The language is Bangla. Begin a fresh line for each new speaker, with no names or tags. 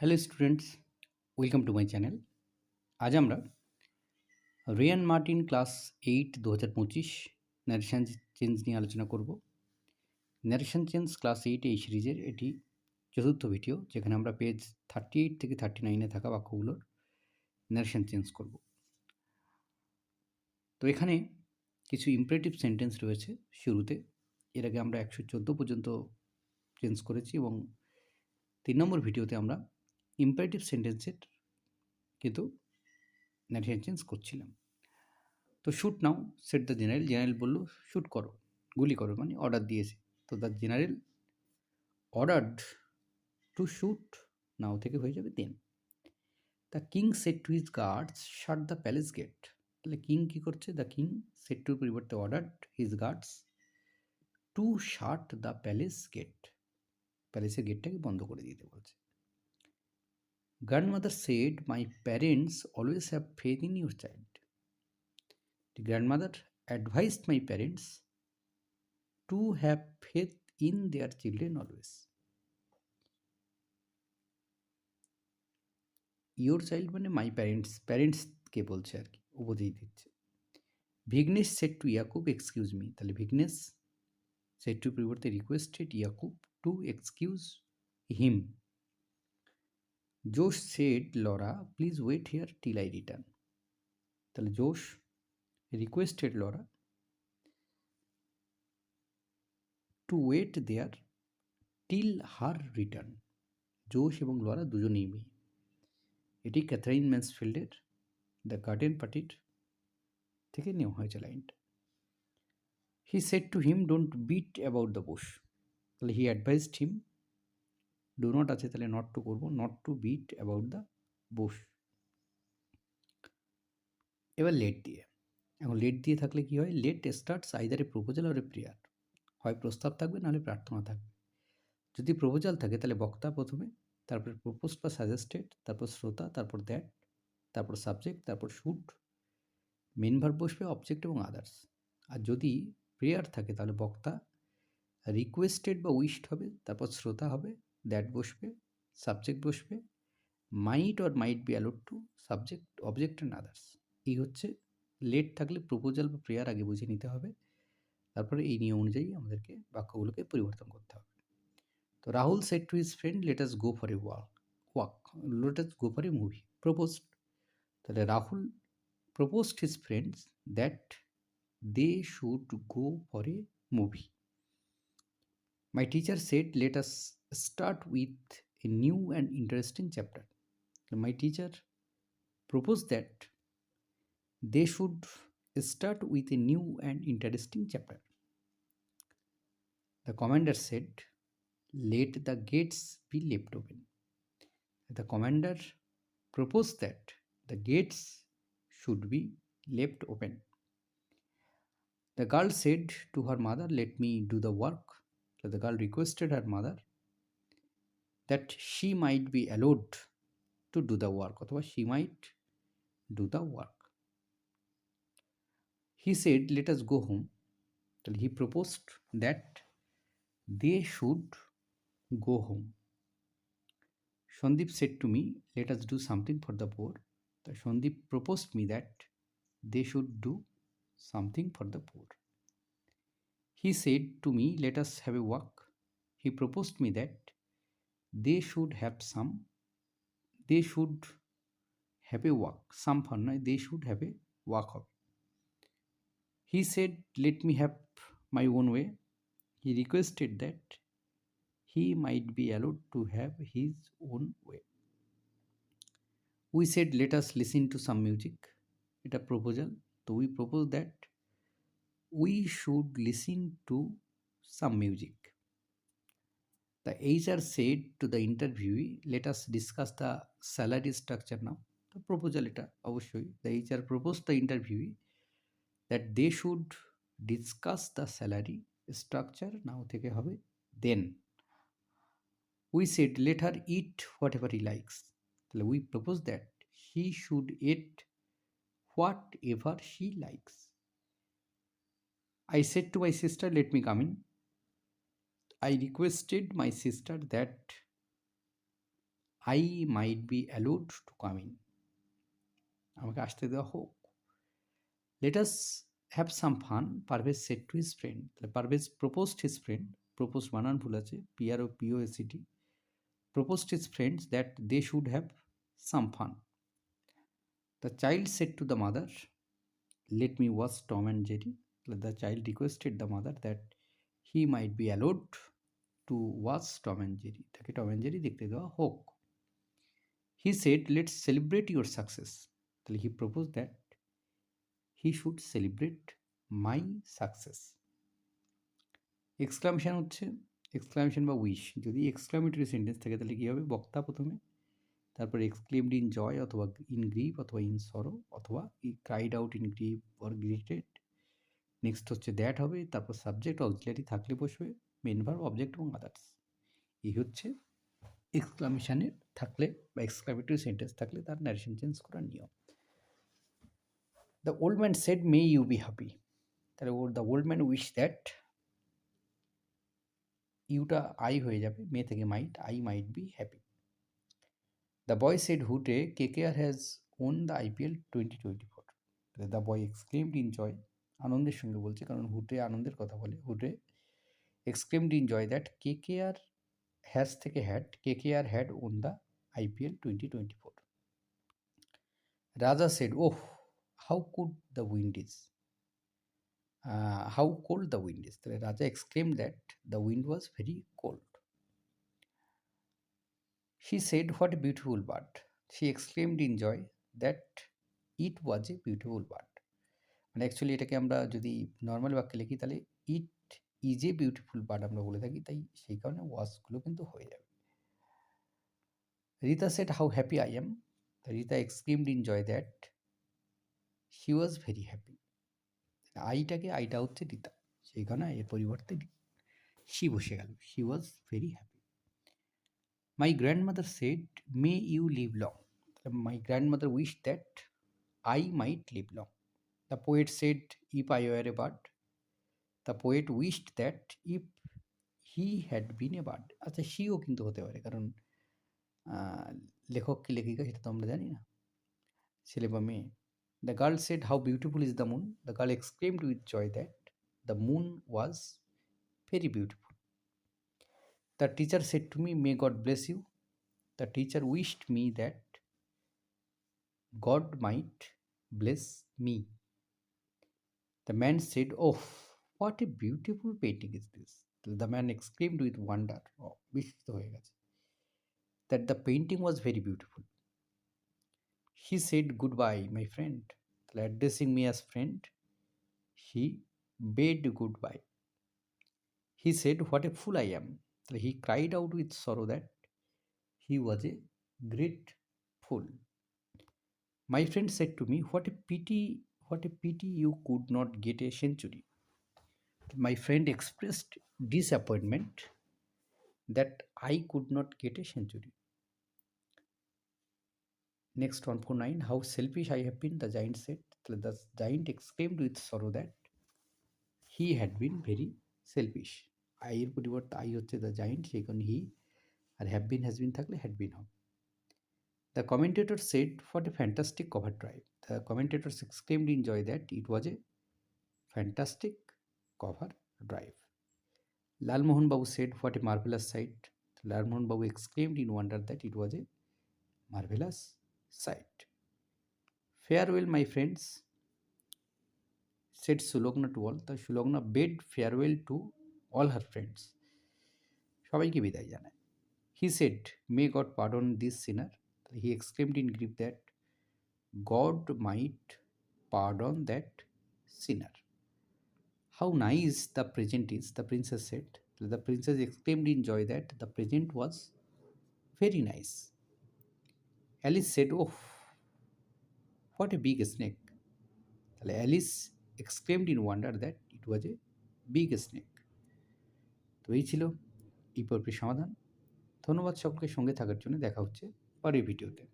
Hello students welcome to my channel আজ আমরা রিয়ান মার্টিন ক্লাস এইট দু হাজার পঁচিশ ন্যারেশন চেঞ্জ নিয়ে আলোচনা করব। ন্যারেশন চেঞ্জ ক্লাস এইট এই সিরিজের এটি চতুর্থ ভিডিও যেখানে আমরা পেজ থার্টি এইট থেকে থার্টি নাইনে থাকা বাক্যগুলোর ন্যারেশন চেঞ্জ করব। তো এখানে কিছু ইম্পারেটিভ সেন্টেন্স রয়েছে শুরুতে। এর আগে আমরা একশো চোদ্দ পর্যন্ত চেঞ্জ করেছি এবং তিন নম্বর ভিডিওতে আমরা ইম্পারেটিভ সেন্টেন্সের কিন্তু ন্যারেশন চেঞ্জ করছিলাম। তো shoot now said the general general বলল শ্যুট করো, গুলি করো মানে অর্ডার দিয়েছে। তো the general ordered to shoot now থেকে হয়ে যাবে then the king said to his guards shut the palace gate তাহলে কিং কী করছে? দ্য কিং সেট টুর পরিবর্তে ordered his guards to shut the palace gate প্যালেসের গেটটাকে বন্ধ করে দিতে বলছে। Grandmother said my parents always have faith in your child the grandmother advised my parents to have faith in their children always your child মানে মাই প্যারেন্টস প্যারেন্টসকে বলছে আর কি উপদেশ দিচ্ছে Vignesh said to Yakub excuse me তাহলে ভিগনেশ সেট টু পরিবর্তে requested Yakub to excuse him Josh said Laura please wait here till I return তাহলে Josh requested Laura to wait there till her return Josh এবং লরা দুজনেই মেয়ে। এটি ক্যাথারিন ম্যান্সফিল্ডের দ্য গার্ডেন পার্টির থেকে নেওয়া হয়েছে লাইনটা he said to him don't beat about the bush তাহলে he advised him do not আছে তাহলে নট টু করব not to beat about the bush এবার লেট দিয়ে। এখন লেট দিয়ে থাকলে কি হয়? Let starts either proposal R a prayer হয় প্রস্তাব থাকবে, নাহলে প্রার্থনা থাকবে। যদি প্রপোজাল থাকে, তাহলে বক্তা প্রথমে, তারপরে প্রপোজ বা সাজেস্টেড তারপর শ্রোতা, তারপর দ্যাট তারপর সাবজেক্ট তারপর শুট মেন ভার্ব বসবে অবজেক্ট এবং আদার্স আর যদি প্রেয়ার থাকে, তাহলে বক্তা রিকোয়েস্টেড বা উইশড হবে, তারপর শ্রোতা হবে দ্যাট বসবে সাবজেক্ট বসবে might or might be allowed to subject object and others এই হচ্ছে লেট থাকলে প্রপোজাল বা প্রেয়ার আগে বুঝে নিতে হবে। তারপরে এই নিয়ম অনুযায়ী আমাদেরকে বাক্যগুলোকে পরিবর্তন করতে হবে। তো Rahul said to his friend let us go for a walk walk let us go for a movie proposed তাহলে Rahul proposed his friends that they should go for a movie my teacher said Let us start with a new and interesting chapter. My teacher proposed that they should start with a new and interesting chapter. The commander said, Let the gates be left open. The commander proposed that the gates should be left open. The girl said to her mother, Let me do the work. So the girl requested her mother that she might be allowed to do the work অথবা she might do the work. He said, Let us go home. So he proposed that they should go home. Shandip said to me, Let us do something for the poor. So Shandip proposed me that they should do something for the poor. He said to me, Let us have a walk. He proposed me that they should have some, they should have a walk. Some fun, নয়, they should have a walk. হবে। He said, Let me have my own way. He requested that he might be allowed to have his own way. We said, Let us listen to some music. এটা proposal. So we propose that we should listen to some music. The HR said to the interviewee, let us discuss the salary structure now. The proposal এটা অবশ্যই the HR proposed the interviewee that they should discuss the salary structure now then. We said let her eat whatever he likes. we propose that she should eat whatever she likes. I said to my sister, Let me come in. I requested my sister that I might be allowed to come in আমাকে আসতে দেওয়া হোক। Let us have some fun Parvez said to his friend তাহলে Parvez proposed his friend propose বানান ভুল আছে P R O P O S E D proposed his friends that they should have some fun the child said to the mother let me watch Tom and Jerry the child requested the mother that he might be allowed to watch Tom and Jerry, তাকে টম অ্যান্ড জেরি দেখতে দেওয়া হোক। He said let's celebrate your success তাহলে he propose that he should celebrate my success exclamation হচ্ছে এক্সক্লামেশন বা উইশ যদি এক্সক্লামেটরি সেন্টেন্স থাকে, তাহলে কী হবে? বক্তা প্রথমে, তারপর এক্সক্লেমড ইন জয় অথবা ইন গ্রিভ অথবা ইন সরো অথবা ই cried out in grief or greeted next হচ্ছে দ্যাট হবে, তারপর সাবজেক্ট অক্সিলারি থাকলে বসবে। ভার্ব অবজেক্ট এবং আদার্স এই হচ্ছে এক্সক্লামেশানের থাকলে বা এক্সক্লামেটরি সেন্টেন্স থাকলে তার ন্যারেশন চেঞ্জ করার নিয়ম। The old man said may you be happy তাহলে ওর the old man wish that Yuta I হয়ে যাবে মে থেকে might I might be happy the boy said hurrah K K R has won the IPL twenty twenty four the boy exclaimed in joy আনন্দের সঙ্গে বলছে, কারণ হুটে আনন্দের কথা বলে। Hurrah exclaimed in joy that K K R has থেকে had K K R had won the IPL twenty twenty four Raja said oh how could the wind is how cold the wind is তাহলে Raja exclaim that the wind was very cold she said what beautiful bird she exclaimed in joy that it was a beautiful bird মানে অ্যাকচুয়ালি এটাকে আমরা যদি নর্মাল বাক্যে লিখি, তাহলে it is a beautiful bird আমরা বলে থাকি তাই সেই কারণে ওয়াজগুলো কিন্তু হয়ে যাবে। Rita said how happy I am Rita exclaimed in joy that she was very happy আইটাকে আইটা হচ্ছে রিতা। সেই কারণে এর পরিবর্তে শি বসে গেল। She was very happy my grandmother said may you live long my grandmother wish that I might live long The poet said, If I were a bird, the poet wished that if he had been a bird আচ্ছা সিও কিন্তু হতে পারে। কারণ লেখক কি লেখিকা সেটা তো আমরা জানি না। ছেলে বা মেয়ে। The girl said how beautiful is the moon the girl exclaimed with joy that the moon was very beautiful the teacher said to me may God bless you the teacher wished me that God might bless me The man said, Oh, What a beautiful painting is this! The man exclaimed with wonder. Oh, that the painting was very beautiful. He said goodbye, my friend. Addressing me as friend, he bade goodbye. He said, What a fool I am. He cried out with sorrow that he was a great fool. My friend said to me, What a pity, what a pity you could not get a century. My friend expressed disappointment that I could not get a century. Next, 149 How selfish I have been, the giant said. The giant exclaimed with sorrow that he had been very selfish. I হচ্ছে দ্য জায়েন্ট সেই কারণে হি আর হ্যাভ বিন হ্যাজ বিন থাকলে হ্যাড বিন হবে The commentator said, What a fantastic cover drive. The commentators exclaimed in joy that it was a Babu said, What a marvelous sight. Lal Mohan Babu exclaimed in wonder that it was a marvelous sight. Farewell, my friends, said Sulogna to all. The Sulogna bade farewell to all her friends. সবাইকে বিদায় জানায় he said may God pardon this sinner he exclaimed in grief that God might pardon that sinner. How nice the present is, the princess said. The princess exclaimed in joy that the present was very nice. Alice said, Oh, what a big snake. Alice exclaimed in wonder that it was a big snake. তো এই ছিল এই পর্বের সমাধান ধন্যবাদ সকলকে সঙ্গে থাকার জন্য দেখা হচ্ছে পরের ভিডিওতে